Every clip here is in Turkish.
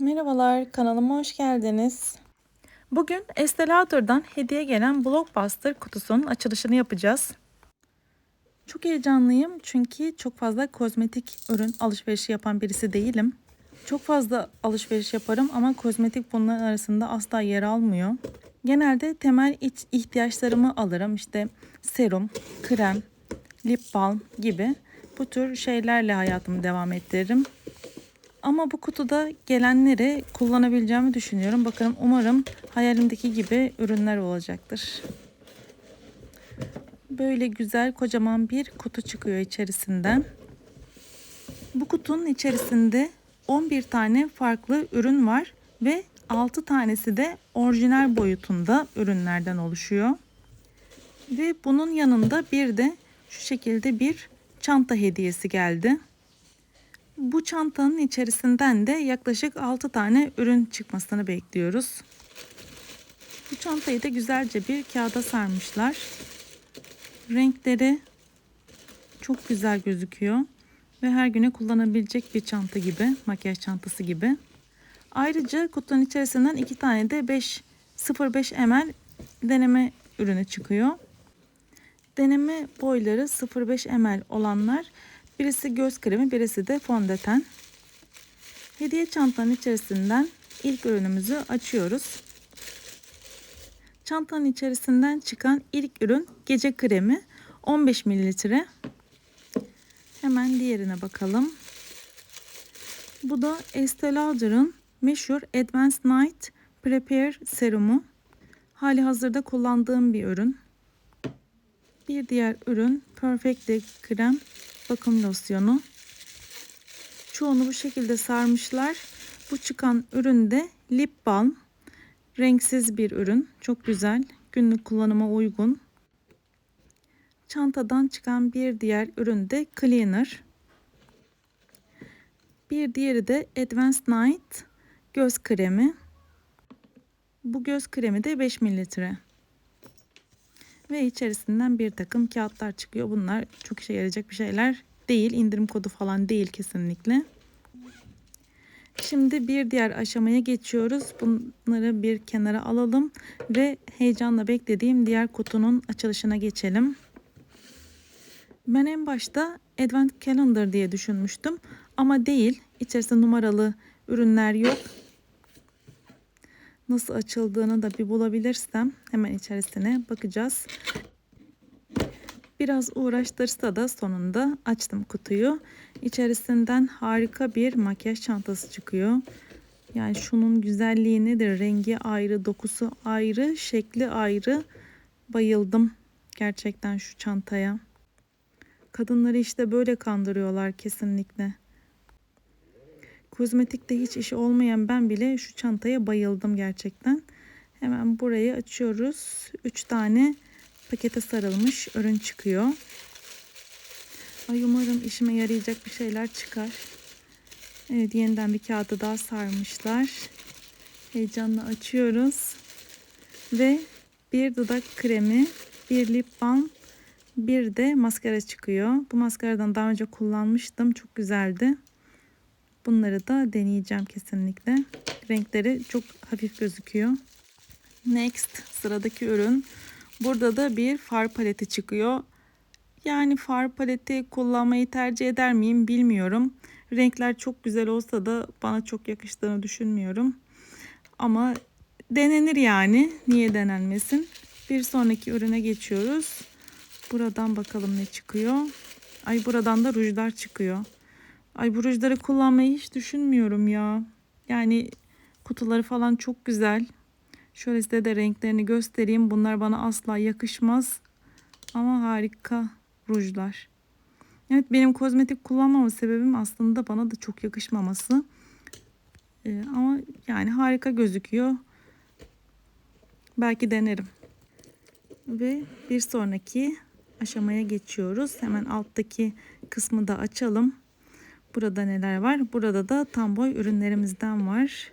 Merhabalar, kanalıma hoş geldiniz. Bugün Estee Lauder'dan hediye gelen Blockbuster kutusunun açılışını yapacağız. Çok heyecanlıyım çünkü çok fazla kozmetik ürün alışverişi yapan birisi değilim. Çok fazla alışveriş yaparım ama kozmetik bunların arasında asla yer almıyor. Genelde temel iç ihtiyaçlarımı alırım. İşte serum, krem, lip balm gibi bu tür şeylerle hayatımı devam ettiririm. Ama bu kutuda gelenleri kullanabileceğimi düşünüyorum. Bakalım umarım hayalimdeki gibi ürünler olacaktır. Böyle güzel kocaman bir kutu çıkıyor içerisinden. Bu kutunun içerisinde 11 tane farklı ürün var ve 6 tanesi de orijinal boyutunda ürünlerden oluşuyor. Ve bunun yanında bir de şu şekilde bir çanta hediyesi geldi. Bu çantanın içerisinden de yaklaşık 6 tane ürün çıkmasını bekliyoruz. Bu çantayı da güzelce bir kağıda sarmışlar. Renkleri çok güzel gözüküyor ve her güne kullanabilecek bir çanta gibi, makyaj çantası gibi. Ayrıca kutunun içerisinden iki tane de 5 0.5 ml deneme ürünü çıkıyor. Deneme boyları 0.5 ml olanlar birisi göz kremi, birisi de fondöten. Hediye çantanın içerisinden ilk ürünümüzü açıyoruz. Çantanın içerisinden çıkan ilk ürün gece kremi 15 mililitre. Hemen diğerine bakalım. Bu da Estee Lauder'ın meşhur Advanced Night Prepare serumu. Hali hazırda kullandığım bir ürün. Bir diğer ürün Perfect Day krem bakım losyonu. Çoğunu bu şekilde sarmışlar. Bu çıkan ürün de lip balm. Renksiz bir ürün. Çok güzel. Günlük kullanıma uygun. Çantadan çıkan bir diğer ürün de cleaner. Bir diğeri de Advanced Night göz kremi. Bu göz kremi de 5 mililitre. Ve içerisinden bir takım kağıtlar çıkıyor. Bunlar çok işe yarayacak bir şeyler değil. İndirim kodu falan değil kesinlikle. Şimdi bir diğer aşamaya geçiyoruz. Bunları bir kenara alalım ve heyecanla beklediğim diğer kutunun açılışına geçelim. Ben en başta Advent Calendar diye düşünmüştüm ama değil. İçerisinde numaralı ürünler yok. Nasıl açıldığını da bir bulabilirsem hemen içerisine bakacağız. Biraz uğraştırsa da sonunda açtım kutuyu. İçerisinden harika bir makyaj çantası çıkıyor. Yani şunun güzelliği nedir? Rengi ayrı, dokusu ayrı, şekli ayrı. Bayıldım gerçekten şu çantaya. Kadınları işte böyle kandırıyorlar kesinlikle. Kozmetikte hiç işi olmayan ben bile şu çantaya bayıldım gerçekten. Hemen burayı açıyoruz. 3 tane pakete sarılmış ürün çıkıyor. Ay umarım işime yarayacak bir şeyler çıkar. Evet yeniden bir kağıdı daha sarmışlar. Heyecanla açıyoruz. Ve bir dudak kremi, bir lip balm, bir de maskara çıkıyor. Bu maskaradan daha önce kullanmıştım. Çok güzeldi. Bunları da deneyeceğim kesinlikle. Renkleri çok hafif gözüküyor. Next sıradaki ürün. Burada da bir far paleti çıkıyor. Yani far paleti kullanmayı tercih eder miyim bilmiyorum. Renkler çok güzel olsa da bana çok yakıştığını düşünmüyorum. Ama denenir yani. Niye denenmesin? Bir sonraki ürüne geçiyoruz. Buradan bakalım ne çıkıyor. Ay buradan da rujlar çıkıyor. Ay bu rujları kullanmayı hiç düşünmüyorum ya. Yani kutuları falan çok güzel. Şöyle size de renklerini göstereyim. Bunlar bana asla yakışmaz. Ama harika rujlar. Evet benim kozmetik kullanmama sebebim aslında bana da çok yakışmaması. Ee, ama yani harika gözüküyor. Belki denerim. Ve bir sonraki aşamaya geçiyoruz. Hemen alttaki kısmı da açalım. Burada neler var? Burada da tam boy ürünlerimizden var.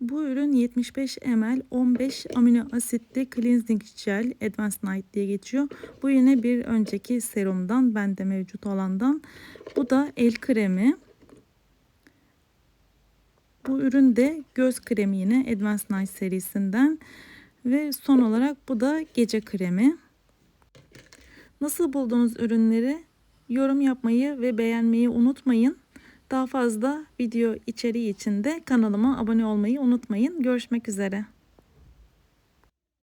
Bu ürün 75 ml 15 amino asitli cleansing gel Advanced Night diye geçiyor. Bu yine bir önceki serumdan bende mevcut olandan. Bu da el kremi. Bu ürün de göz kremi yine Advanced Night serisinden. Ve son olarak bu da gece kremi. Nasıl buldunuz ürünleri? Yorum yapmayı ve beğenmeyi unutmayın. Daha fazla video içeriği için de kanalıma abone olmayı unutmayın. Görüşmek üzere.